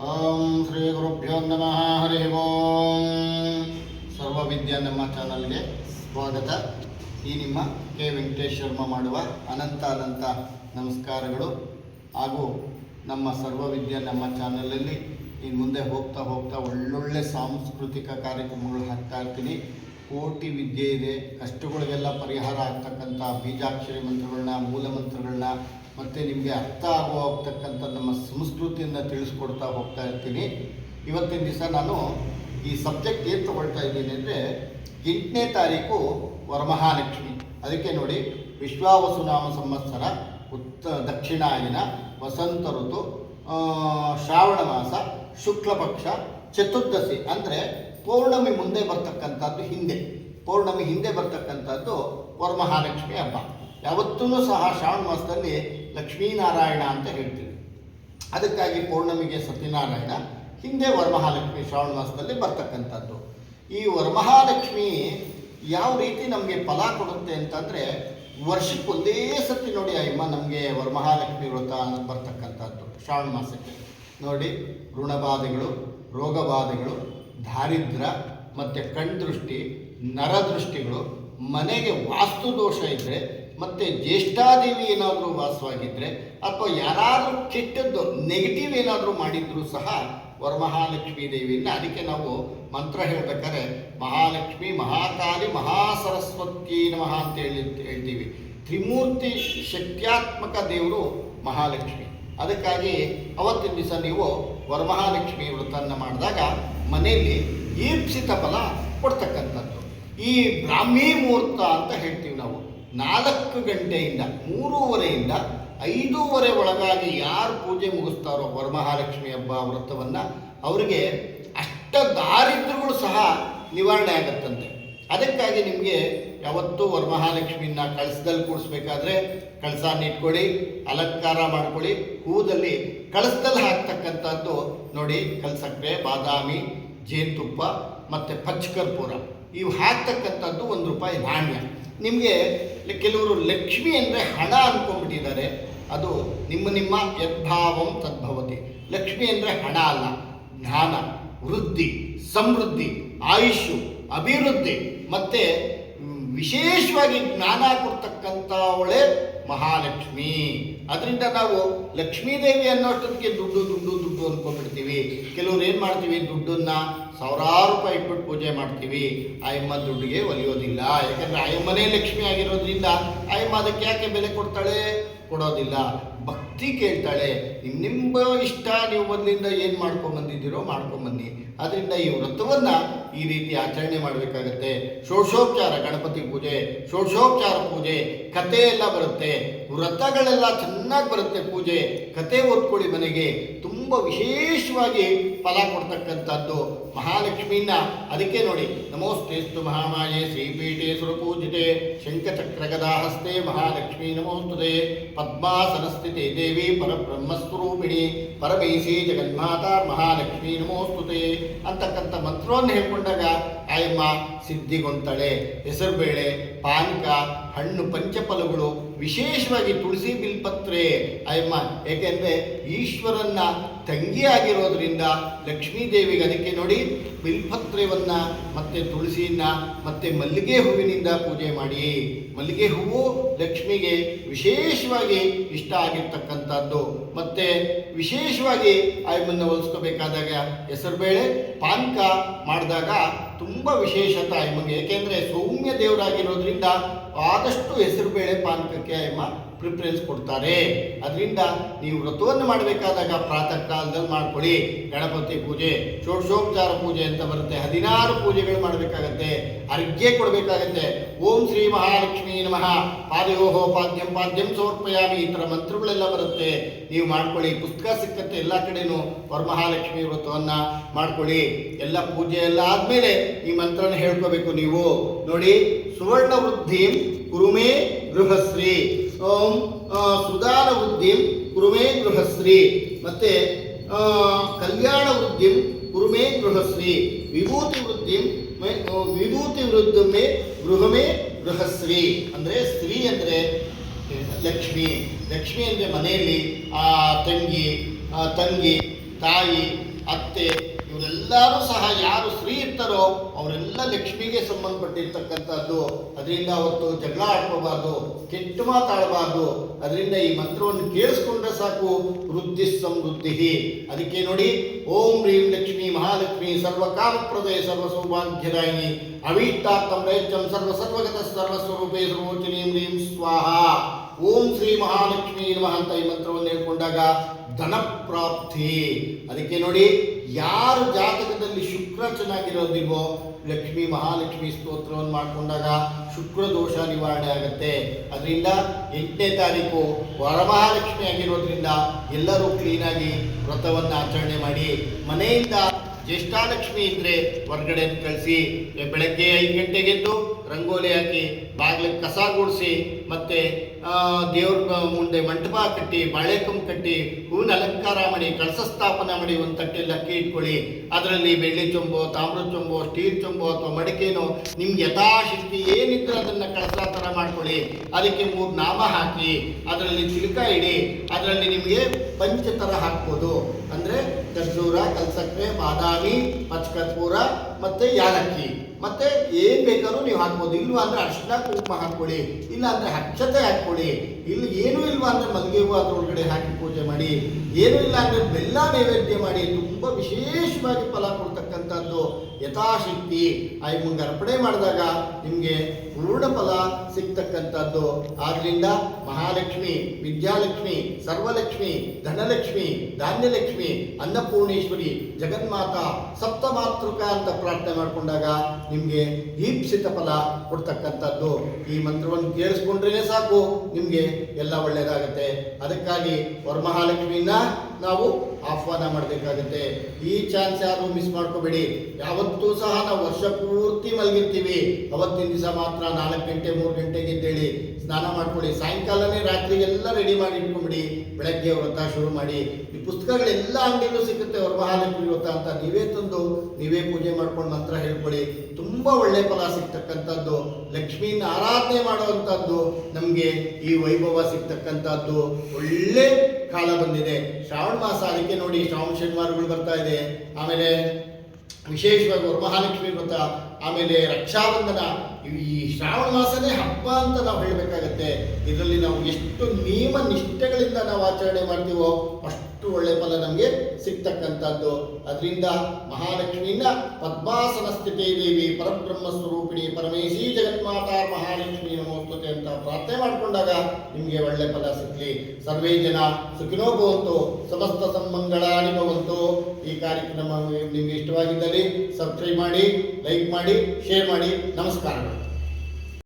ಓಂ ಶ್ರೀ ಗುರುಭ್ಯೋ ನಮಃ. ಹರಿ ಓಂ. ಸರ್ವವಿದ್ಯಾ ನಮ್ಮ ಚಾನಲ್ಗೆ ಸ್ವಾಗತ. ಈ ನಿಮ್ಮ ಕೆ ವೆಂಕಟೇಶ್ ಶರ್ಮ ಮಾಡುವ ಅನಂತ ಅನಂತ ನಮಸ್ಕಾರಗಳು. ಹಾಗೂ ನಮ್ಮ ಸರ್ವವಿದ್ಯಾ ನಮ್ಮ ಚಾನಲಲ್ಲಿ ಇನ್ನು ಮುಂದೆ ಹೋಗ್ತಾ ಹೋಗ್ತಾ ಒಳ್ಳೊಳ್ಳೆ ಸಾಂಸ್ಕೃತಿಕ ಕಾರ್ಯಕ್ರಮಗಳು ಹಾಕ್ತಾ ಇರ್ತೀನಿ. ಕೋಟಿ ವಿದ್ಯೆ ಇದೆ. ಕಷ್ಟಗಳಿಗೆಲ್ಲ ಪರಿಹಾರ ಆಗ್ತಕ್ಕಂಥ ಬೀಜಾಕ್ಷರಿ ಮಂತ್ರಗಳನ್ನ, ಮೂಲ ಮಂತ್ರಗಳನ್ನ ಮತ್ತು ನಿಮಗೆ ಅರ್ಥ ಆಗೋ ಹೋಗ್ತಕ್ಕಂಥ ನಮ್ಮ ಸಂಸ್ಕೃತಿಯನ್ನು ತಿಳಿಸ್ಕೊಡ್ತಾ ಹೋಗ್ತಾ ಇರ್ತೀನಿ. ಇವತ್ತಿನ ದಿವಸ ನಾನು ಈ ಸಬ್ಜೆಕ್ಟ್ ಏನು ತಗೊಳ್ತಾ ಇದ್ದೀನಿ ಅಂದರೆ ಎಂಟನೇ ತಾರೀಕು ವರಮಹಾಲಕ್ಷ್ಮಿ. ಅದಕ್ಕೆ ನೋಡಿ, ವಿಶ್ವಾವಸುನಾಮ ಸಂವತ್ಸರ, ಉತ್ತ ದಕ್ಷಿಣಾಯನ ವಸಂತ ಋತು ಶ್ರಾವಣ ಮಾಸ ಶುಕ್ಲಪಕ್ಷ ಚತುರ್ದಶಿ ಅಂದರೆ ಪೌರ್ಣಮಿ ಮುಂದೆ ಬರ್ತಕ್ಕಂಥದ್ದು ಹಿಂದೆ. ಪೌರ್ಣಮಿ ಹಿಂದೆ ಬರ್ತಕ್ಕಂಥದ್ದು ವರಮಹಾಲಕ್ಷ್ಮಿ ಹಬ್ಬ. ಯಾವತ್ತೂ ಸಹ ಶ್ರಾವಣ ಮಾಸದಲ್ಲಿ ಲಕ್ಷ್ಮೀನಾರಾಯಣ ಅಂತ ಹೇಳ್ತೀವಿ. ಅದಕ್ಕಾಗಿ ಪೌರ್ಣಮಿಗೆ ಸತ್ಯನಾರಾಯಣ ಹಿಂದೆ ವರಮಹಾಲಕ್ಷ್ಮಿ ಶ್ರಾವಣ ಮಾಸದಲ್ಲಿ ಬರ್ತಕ್ಕಂಥದ್ದು. ಈ ವರಮಹಾಲಕ್ಷ್ಮಿ ಯಾವ ರೀತಿ ನಮಗೆ ಫಲ ಕೊಡುತ್ತೆ ಅಂತಂದರೆ ವರ್ಷಕ್ಕೆ ಒಂದೇ ಸತಿ ನೋಡಿ, ಅಯ್ಯಮ್ಮ, ನಮಗೆ ವರಮಹಾಲಕ್ಷ್ಮಿ ವ್ರತ ಅನ್ನೋದು ಬರ್ತಕ್ಕಂಥದ್ದು ಶ್ರಾವಣ ಮಾಸಕ್ಕೆ. ನೋಡಿ, ಋಣಬಾಧೆಗಳು, ರೋಗಬಾಧೆಗಳು ದಾರಿದ್ರ್ಯ ಮತ್ತು ಕಣ್ದೃಷ್ಟಿ, ನರದೃಷ್ಟಿಗಳು, ಮನೆಗೆ ವಾಸ್ತು ದೋಷ ಇದ್ದರೆ ಮತ್ತು ಜ್ಯೇಷ್ಠಾದೇವಿ ಏನಾದರೂ ವಾಸವಾಗಿದ್ದರೆ ಅಥವಾ ಯಾರಾದರೂ ಕೆಟ್ಟದ್ದು ನೆಗೆಟಿವ್ ಏನಾದರೂ ಮಾಡಿದರೂ ಸಹ ವರಮಹಾಲಕ್ಷ್ಮಿ ದೇವಿಯಿಂದ ಅದಕ್ಕೆ ನಾವು ಮಂತ್ರ ಹೇಳ್ಬೇಕಾದ್ರೆ ಮಹಾಲಕ್ಷ್ಮಿ ಮಹಾಕಾಲಿ ಮಹಾಸರಸ್ವತಿ ನಮಃ ಅಂತ ಹೇಳಿ ಹೇಳ್ತೀವಿ. ತ್ರಿಮೂರ್ತಿ ಶಕ್ತ್ಯಾತ್ಮಕ ದೇವರು ಮಹಾಲಕ್ಷ್ಮಿ. ಅದಕ್ಕಾಗಿ ಅವತ್ತಿನ ದಿವಸ ನೀವು ವರಮಹಾಲಕ್ಷ್ಮಿ ವ್ರತವನ್ನು ಮಾಡಿದಾಗ ಮನೆಯಲ್ಲಿ ಈಪ್ಸಿತ ಫಲ ಕೊಡ್ತಕ್ಕಂಥದ್ದು. ಈ ಬ್ರಾಹ್ಮಿ ಮುಹೂರ್ತ ಅಂತ ಹೇಳ್ತೀವಿ ನಾವು. ನಾಲ್ಕು ಗಂಟೆಯಿಂದ ಮೂರುವರೆಯಿಂದ ಐದೂವರೆ ಒಳಗಾಗಿ ಯಾರು ಪೂಜೆ ಮುಗಿಸ್ತಾರೋ ವರಮಹಾಲಕ್ಷ್ಮಿ ಹಬ್ಬ ವ್ರತವನ್ನು ಅವರಿಗೆ ಅಷ್ಟ ದಾರಿದ್ರ್ಯಗಳು ಸಹ ನಿವಾರಣೆ ಆಗತ್ತಂತೆ. ಅದಕ್ಕಾಗಿ ನಿಮಗೆ ಯಾವತ್ತೂ ವರಮಹಾಲಕ್ಷ್ಮಿನ ಕಳಸದಲ್ಲಿ ಕೂಡಿಸ್ಬೇಕಾದ್ರೆ ಕಳಸಾನ ಇಟ್ಕೊಳ್ಳಿ, ಅಲಂಕಾರ ಮಾಡ್ಕೊಳ್ಳಿ, ಹೂದಲ್ಲಿ ಕಳಸದಲ್ಲಿ ಹಾಕ್ತಕ್ಕಂಥದ್ದು ನೋಡಿ ಕಲಸಕ್ಕೆ ಬಾದಾಮಿ ಜೇನುತುಪ್ಪ ಮತ್ತು ಪಚ್ಚಕರ್ಪೂರ ಇವು ಹಾಕ್ತಕ್ಕಂಥದ್ದು ಒಂದು ರೂಪಾಯಿ ನಾಣ್ಯ. ನಿಮಗೆ ಕೆಲವರು ಲಕ್ಷ್ಮಿ ಅಂದರೆ ಹಣ ಅಂದ್ಕೊಂಡ್ಬಿಟ್ಟಿದ್ದಾರೆ ಅದು ನಿಮ್ಮ ನಿಮ್ಮ ಯದ್ಭಾವಂ ತದ್ಭವತಿ. ಲಕ್ಷ್ಮಿ ಅಂದರೆ ಹಣ ಅಲ್ಲ, ಜ್ಞಾನ, ವೃದ್ಧಿ, ಸಮೃದ್ಧಿ ಆಯುಷು ಅಭಿವೃದ್ಧಿ. ಮತ್ತು ವಿಶೇಷವಾಗಿ ಜ್ಞಾನ ಕೊಡ್ತಕ್ಕಂಥವಳೇ ಮಹಾಲಕ್ಷ್ಮಿ. ಅದರಿಂದ ನಾವು ಲಕ್ಷ್ಮೀದೇವಿ ಅನ್ನೋಷ್ಟೊತ್ತಿಗೆ ದುಡ್ಡು ದುಡ್ಡು ದುಡ್ಡು ಅಂದ್ಕೊಂಡ್ಬಿಡ್ತೀವಿ ಕೆಲವ್ರು ಏನು ಮಾಡ್ತೀವಿ? ದುಡ್ಡನ್ನ ಸಾವಿರಾರು ರೂಪಾಯಿ ಇಟ್ಬಿಟ್ಟು ಪೂಜೆ ಮಾಡ್ತೀವಿ. ಆಯಮ್ಮ ದುಡ್ಡಿಗೆ ಒಲಿಯೋದಿಲ್ಲ. ಯಾಕಂದರೆ ಆಯಮ್ಮನೇ ಲಕ್ಷ್ಮಿ ಆಗಿರೋದ್ರಿಂದ ಆಯಮ್ಮ ಅದಕ್ಕೆ ಯಾಕೆ ಬೆಲೆ ಕೊಡ್ತಾಳೆ? ಕೊಡೋದಿಲ್ಲ. ಭಕ್ತಿ ಕೇಳ್ತಾಳೆ. ನಿಮ್ಮ ಇಷ್ಟ, ನೀವು ಮೊದಲಿಂದ ಏನು ಮಾಡ್ಕೊಂಬಂದಿದ್ದೀರೋ ಮಾಡ್ಕೊಂಬನ್ನಿ. ಅದರಿಂದ ಈ ವ್ರತವನ್ನು ಈ ರೀತಿ ಆಚರಣೆ ಮಾಡಬೇಕಾಗತ್ತೆ. ಷೋಡಶೋಪಚಾರ, ಗಣಪತಿ ಪೂಜೆ, ಷೋಡಶೋಪಚಾರ ಪೂಜೆ ಕತೆ ಎಲ್ಲ ಬರುತ್ತೆ. ವ್ರತಗಳೆಲ್ಲ ಚೆನ್ನಾಗಿ ಬರುತ್ತೆ ಪೂಜೆ. ಕತೆ ಓದ್ಕೊಳ್ಳಿ ಮನೆಗೆ. ತುಂಬ ವಿಶೇಷವಾಗಿ ಫಲ ಕೊಡ್ತಕ್ಕಂಥದ್ದು ಮಹಾಲಕ್ಷ್ಮಿಯನ್ನ ಅದಕ್ಕೆ ನೋಡಿ ನಮೋಸ್ತೇಸ್ತು ಮಹಾಮಾಯೆ, ಶ್ರೀಪೀಠೆ ಸುರಪೂಜಿತೆ ಶಂಖಚಕ್ರಗದಾಹಸ್ತೆ ಮಹಾಲಕ್ಷ್ಮಿ ನಮೋಸ್ತುತೆ. ಪದ್ಮಾಸನಸ್ಥಿತೆ ದೇವಿ ಪರಬ್ರಹ್ಮಸ್ವರೂಪಿಣಿ, ಪರಮೇಶಿ ಜಗನ್ಮಾತಾ ಮಹಾಲಕ್ಷ್ಮಿ ನಮೋಸ್ತುತೆ ಅಂತಕ್ಕಂಥ ಮಂತ್ರವನ್ನು ಹೇಳ್ಕೊಂಡಾಗ, ಆಯಮ್ಮ ಹೆಸರು ಬೇಳೆ ಪಾನಕ, ಹಣ್ಣು, ಪಂಚಫಲಗಳು ವಿಶೇಷವಾಗಿ ತುಳಸಿ ಬಿಲ್ಪತ್ರೆ ಅಯ್ಯಮ್ಮ ಏಕೆಂದರೆ ಈಶ್ವರನ್ನ ತಂಗಿ ಆಗಿರೋದ್ರಿಂದ ಲಕ್ಷ್ಮೀದೇವಿಗೆ ಅದಕ್ಕೆ ನೋಡಿ ಬಿಲ್ಪತ್ರೆಯನ್ನ ಮತ್ತೆ ತುಳಸಿಯನ್ನ ಮತ್ತೆ ಮಲ್ಲಿಗೆ ಹೂವಿನಿಂದ ಪೂಜೆ ಮಾಡಿ. ಮಲ್ಲಿಗೆ ಹೂವು ಲಕ್ಷ್ಮಿಗೆ ವಿಶೇಷವಾಗಿ ಇಷ್ಟ ಆಗಿರ್ತಕ್ಕಂಥದ್ದು. ಮತ್ತೆ ವಿಶೇಷವಾಗಿ ಆಯಮ್ಮನ್ನು ಹೋಲಿಸ್ಕೋಬೇಕಾದಾಗ ಹೆಸರುಬೇಳೆ ಪಾನಕ ಮಾಡಿದಾಗ ತುಂಬ ವಿಶೇಷತೆ ಆಯಮ್ಮಗೆ. ಏಕೆಂದರೆ ಸೌಮ್ಯ ದೇವರಾಗಿರೋದ್ರಿಂದ ಆದಷ್ಟು ಹೆಸರುಬೇಳೆ ಪಾನಕಕ್ಕೆ ಆಯಮ್ಮ ಪ್ರಿಫರೆನ್ಸ್ ಕೊಡ್ತಾರೆ. ಅದರಿಂದ ನೀವು ವ್ರತವನ್ನು ಮಾಡಬೇಕಾದಾಗ ಪ್ರಾತಃ ಕಾಲದಲ್ಲಿ ಮಾಡ್ಕೊಳ್ಳಿ. ಗಣಪತಿ ಪೂಜೆ, ಷೋಡಶೋಪಚಾರ ಪೂಜೆ ಅಂತ ಬರುತ್ತೆ. ಹದಿನಾರು ಪೂಜೆಗಳು ಮಾಡಬೇಕಾಗತ್ತೆ. ಅರ್ಘ್ಯ ಕೊಡಬೇಕಾಗತ್ತೆ. ಓಂ ಶ್ರೀ ಮಹಾಲಕ್ಷ್ಮೀ ನಮಃ. ಪಾದಯೋಹೋ ಪಾದ್ಯಂ ಪಾದ್ಯಂ ಸಮರ್ಪಯಾಮಿ ಈ ಥರ ಮಂತ್ರಗಳೆಲ್ಲ ಬರುತ್ತೆ. ನೀವು ಮಾಡ್ಕೊಳ್ಳಿ. ಪುಸ್ತಕ ಸಿಕ್ಕತ್ತೆ ಎಲ್ಲ ಕಡೆನೂ ವರಮಹಾಲಕ್ಷ್ಮಿ ವ್ರತವನ್ನು ಮಾಡ್ಕೊಳ್ಳಿ. ಎಲ್ಲ ಪೂಜೆ ಎಲ್ಲ ಆದಮೇಲೆ ಈ ಮಂತ್ರನ ಹೇಳ್ಕೋಬೇಕು ನೀವು. ನೋಡಿ ಸುವರ್ಣ ವೃದ್ಧಿ ಕುರುಮೇ ಗೃಹಶ್ರೀ. ಓಂ ಸುಧಾರ ವೃದ್ಧಿಂ ಕುರುಮೇ ಗೃಹಶ್ರೀ. ಮತ್ತೆ ಕಲ್ಯಾಣ ವೃದ್ಧಿಂ ಕುರುಮೇ ಗೃಹಶ್ರೀ. ವಿಭೂತಿ ವೃದ್ಧಿ ವಿಭೂತಿ ವೃದ್ಧಮೇ ಗೃಹಮೇ ಗೃಹಶ್ರೀ. ಅಂದರೆ ಸ್ತ್ರೀ ಅಂದರೆ ಲಕ್ಷ್ಮಿ. ಲಕ್ಷ್ಮಿ ಅಂದರೆ ಮನೆಯಲ್ಲಿ, ಆ, ತಂಗಿ ತಂಗಿ, ತಾಯಿ, ಅತ್ತೆ ಇವರೆಲ್ಲರೂ ಸಹ ಯಾರು ಸ್ತ್ರೀ ಇರ್ತಾರೋ ಅವರೆಲ್ಲ ಲಕ್ಷ್ಮಿಗೆ ಸಂಬಂಧಪಟ್ಟಿರ್ತಕ್ಕಂಥದ್ದು. ಅದರಿಂದ ಅವತ್ತು ಜಗಳ ಆಡ್ಕೋಬಾರ್ದು, ಕೆಟ್ಟು ಮಾತಾಡಬಾರ್ದು ಅದರಿಂದ ಈ ಮಂತ್ರವನ್ನು ಕೇಳಿಸ್ಕೊಂಡ್ರೆ ಸಾಕು, ವೃದ್ಧಿ ಸಮೃದ್ಧಿ ಅದಕ್ಕೆ ನೋಡಿ, ಓಂ ಹ್ರೀಂ ಲಕ್ಷ್ಮಿ ಮಹಾಲಕ್ಷ್ಮಿ ಸರ್ವಕಾಮಪ್ರದಯ ಸರ್ವ ಸೌಭಾಗ್ಯದಾಯಿನಿ ಅವೀಷ್ಟಾರ್ಥಂ ಪ್ರಯತ್ನಂ ಸರ್ವ ಸರ್ವಗತ ಸ್ವರೂಪೇ ಸರ್ವೋಚನೀಂ ಸ್ವಾಹ. ಓಂ ಶ್ರೀ ಮಹಾಲಕ್ಷ್ಮಿ ನಮಃ ಅಂತ ಈ ಮಂತ್ರವನ್ನು ಹೇಳ್ಕೊಂಡಾಗ ಧನ ಪ್ರಾಪ್ತಿ ಅದಕ್ಕೆ ನೋಡಿ, ಯಾರು ಜಾತಕದಲ್ಲಿ ಶುಕ್ರ ಚೆನ್ನಾಗಿರೋದಿಲ್ವೋ, ಲಕ್ಷ್ಮಿ ಮಹಾಲಕ್ಷ್ಮಿ ಸ್ತೋತ್ರವನ್ನು ಮಾಡಿಕೊಂಡಾಗ ಶುಕ್ರ ದೋಷ ನಿವಾರಣೆ ಆಗುತ್ತೆ. ಅದರಿಂದ ಎಂಟನೇ ತಾರೀಕು ವರಮಹಾಲಕ್ಷ್ಮಿ ಆಗಿರೋದ್ರಿಂದ ಎಲ್ಲರೂ ಕ್ಲೀನಾಗಿ ವ್ರತವನ್ನು ಆಚರಣೆ ಮಾಡಿ, ಮನೆಯಿಂದ ಜ್ಯೇಷ್ಠಾಲಕ್ಷ್ಮಿ ಇದ್ರೆ ಹೊರಗಡೆ ಕಳಿಸಿ ಬೆಳಗ್ಗೆ ಐದು ಗಂಟೆಗೆದ್ದು ರಂಗೋಲಿ ಹಾಕಿ, ಬಾಗಿಲಿಗೆ ಕಸ ಗುಡಿಸಿ, ಮತ್ತೆ ದೇವ್ರ ಮುಂದೆ ಮಂಟಪ ಕಟ್ಟಿ ಬಾಳೆಕಂಬು ಕಟ್ಟಿ, ಹೂವಿನ ಅಲಂಕಾರ ಮಾಡಿ ಕಳಸ ಸ್ಥಾಪನೆ ಮಾಡಿ ಒಂದು ತಟ್ಟೆಯಲ್ಲಿ ಅಕ್ಕಿ ಇಟ್ಕೊಳ್ಳಿ. ಅದರಲ್ಲಿ ಬೆಳ್ಳಿ ಚೊಂಬೋ, ತಾಮ್ರ ಚೊಂಬೋ, ಸ್ಟೀಲ್ ಚೊಂಬೋ ಅಥವಾ ಮಡಿಕೆನೋ, ನಿಮ್ಗೆ ಯಥಾಶಕ್ತಿ ಏನಿದ್ರೆ ಅದನ್ನ ಕಳಸ ಥರ ಮಾಡ್ಕೊಳ್ಳಿ. ಅದಕ್ಕೆ ಮೂರು ನಾಮ ಹಾಕಿ, ಅದರಲ್ಲಿ ಚಿಲಕ ಇಡಿ, ಅದರಲ್ಲಿ ನಿಮಗೆ ಪಂಚ ಥರ ಹಾಕ್ಬೋದು. ಅಂದರೆ ಕಲ್ಸಕ್ರೆ ಬಾದಾಮಿ ಪಚ್ಕರ್ಪೂರ ಮತ್ತೆ ಯಾಲಕ್ಕಿ. ಮತ್ತೆ ಏನ್ ಬೇಕಾದ್ರೂ ನೀವು ಹಾಕ್ಬೋದು. ಇಲ್ವಾ ಅಂದ್ರೆ ಅರ್ಶಿನ ಕುಂಕುಮ ಹಾಕೊಳ್ಳಿ ಇಲ್ಲ ಅಂದ್ರೆ ಹಚ್ಚತೆ ಹಾಕೊಳ್ಳಿ ಇಲ್ಲಿ ಏನೂ ಇಲ್ವಾ ಅಂದ್ರೆ ಮಲ್ಲಿಗೆ ಹೂವು ಅದ್ರೊಳಗಡೆ ಹಾಕಿ ಪೂಜೆ ಮಾಡಿ. ಏನೂ ಇಲ್ಲ ಅಂದ್ರೆ ಬೆಲ್ಲ ನೈವೇದ್ಯ ಮಾಡಿ. ತುಂಬಾ ವಿಶೇಷವಾಗಿ ಫಲ ಕೊಡ್ತಕ್ಕಂಥದ್ದು. ಯಥಾಶಕ್ತಿ ಆ ಮುಂಗೆ ಅರ್ಪಣೆ ಮಾಡಿದಾಗ ನಿಮಗೆ ಪೂರ್ಣ ಫಲ ಸಿಗ್ತಕ್ಕಂಥದ್ದು. ಆದ್ದರಿಂದ ಮಹಾಲಕ್ಷ್ಮಿ, ವಿದ್ಯಾಲಕ್ಷ್ಮಿ, ಸರ್ವಲಕ್ಷ್ಮಿ, ಧನಲಕ್ಷ್ಮಿ, ಧಾನ್ಯಲಕ್ಷ್ಮಿ, ಅನ್ನಪೂರ್ಣೇಶ್ವರಿ, ಜಗನ್ಮಾತ, ಸಪ್ತಮಾತೃಕ ಅಂತ ಪ್ರಾರ್ಥನೆ ಮಾಡಿಕೊಂಡಾಗ ನಿಮಗೆ ದೀಪ್ಸಿತ ಫಲ ಕೊಡ್ತಕ್ಕಂಥದ್ದು. ಈ ಮಂತ್ರವನ್ನು ಕೇಳಿಸ್ಕೊಂಡ್ರೇ ಸಾಕು, ನಿಮಗೆ ಎಲ್ಲ ಒಳ್ಳೆಯದಾಗುತ್ತೆ ಅದಕ್ಕಾಗಿ ವರಮಹಾಲಕ್ಷ್ಮಿನ ನಾವು ಆಹ್ವಾನ ಮಾಡಬೇಕಾಗುತ್ತೆ. ಈ ಚಾನ್ಸ್ ಯಾರು ಮಿಸ್ ಮಾಡ್ಕೋಬೇಡಿ. ಯಾವತ್ತೂ ಸಹ ನಾವು ವರ್ಷ ಪೂರ್ತಿ ಮಲಗಿರ್ತೀವಿ. ಅವತ್ತಿನ ದಿವಸ ಮಾತ್ರ ನಾಲ್ಕು ಗಂಟೆ, ಮೂರು ಗಂಟೆಗೆ ಎದ್ದೇಳಿ ಸ್ನಾನ ಮಾಡ್ಕೊಳ್ಳಿ. ಸಾಯಂಕಾಲನೇ ರಾತ್ರಿಗೆಲ್ಲ ರೆಡಿ ಮಾಡಿ ಇಟ್ಕೊಂಬಿಡಿ. ಬೆಳಗ್ಗೆ ವ್ರತ ಶುರು ಮಾಡಿ. ಪುಸ್ತಕಗಳೆಲ್ಲ ಅಂಗಡಿಯಲ್ಲೂ ಸಿಗುತ್ತೆ ವರಮಹಾಲಕ್ಷ್ಮಿ ವ್ರತ ಅಂತ. ನೀವೇ ತಂದು, ನೀವೇ ಪೂಜೆ ಮಾಡ್ಕೊಂಡು ಮಂತ್ರ ಹೇಳ್ಕೊಳ್ಳಿ ತುಂಬ ಒಳ್ಳೆ ಫಲ ಸಿಗ್ತಕ್ಕಂಥದ್ದು. ಲಕ್ಷ್ಮಿಯನ್ನು ಆರಾಧನೆ ಮಾಡುವಂಥದ್ದು ನಮಗೆ ಈ ವೈಭವ ಸಿಗ್ತಕ್ಕಂಥದ್ದು. ಒಳ್ಳೆ ಕಾಲ ಬಂದಿದೆ. ಶ್ರಾವಣ ಮಾಸ, ಅದಕ್ಕೆ ನೋಡಿ ಶ್ರಾವಣ ಶನಿವಾರಗಳು ಬರ್ತಾ ಇದೆ. ಆಮೇಲೆ ವಿಶೇಷವಾಗಿ ವರಮಹಾಲಕ್ಷ್ಮಿ ವ್ರತ, ಆಮೇಲೆ ರಕ್ಷಾಬಂಧನ. ಈ ಶ್ರಾವಣ ಮಾಸನೇ ಹಬ್ಬ ಅಂತ ನಾವು ಹೇಳಬೇಕಾಗತ್ತೆ. ಇದರಲ್ಲಿ ನಾವು ಎಷ್ಟು ನಿಯಮ ನಿಷ್ಠೆಗಳಿಂದ ನಾವು ಆಚರಣೆ ಮಾಡ್ತೀವೋ ಅಷ್ಟು ಒಳ್ಳೆ ಫಲ ನಮಗೆ ಸಿಗ್ತಕ್ಕಂಥದ್ದು. ಅದರಿಂದ ಮಹಾಲಕ್ಷ್ಮಿಯಿಂದ ಪದ್ಮಾಸನ ಸ್ಥಿತಿ ದೇವಿ ಪರಬ್ರಹ್ಮ ಸ್ವರೂಪಿಣಿ ಪರಮೇಶಿ ಜಗನ್ಮಾತಾ ಮಹಾಲಕ್ಷ್ಮಿ ನಮೋಸ್ತುತೆ ಅಂತ ಪ್ರಾರ್ಥನೆ ಮಾಡಿಕೊಂಡಾಗ ನಿಮಗೆ ಒಳ್ಳೆ ಫಲ ಸಿಗಲಿ. ಸರ್ವೇ ಜನ ಸುಖಿನೋ ಭವಂತು, ಸಮಸ್ತ ಸನ್ಮಂಗಳಾನಿ ಭವಂತು. ಈ ಕಾರ್ಯಕ್ರಮ ನಿಮಗೆ ಇಷ್ಟವಾಗಿದ್ದಲ್ಲಿ ಸಬ್ಸ್ಕ್ರೈಬ್ ಮಾಡಿ ಲೈಕ್ ಮಾಡಿ ಶೇರ್ ಮಾಡಿ. ನಮಸ್ಕಾರಗಳು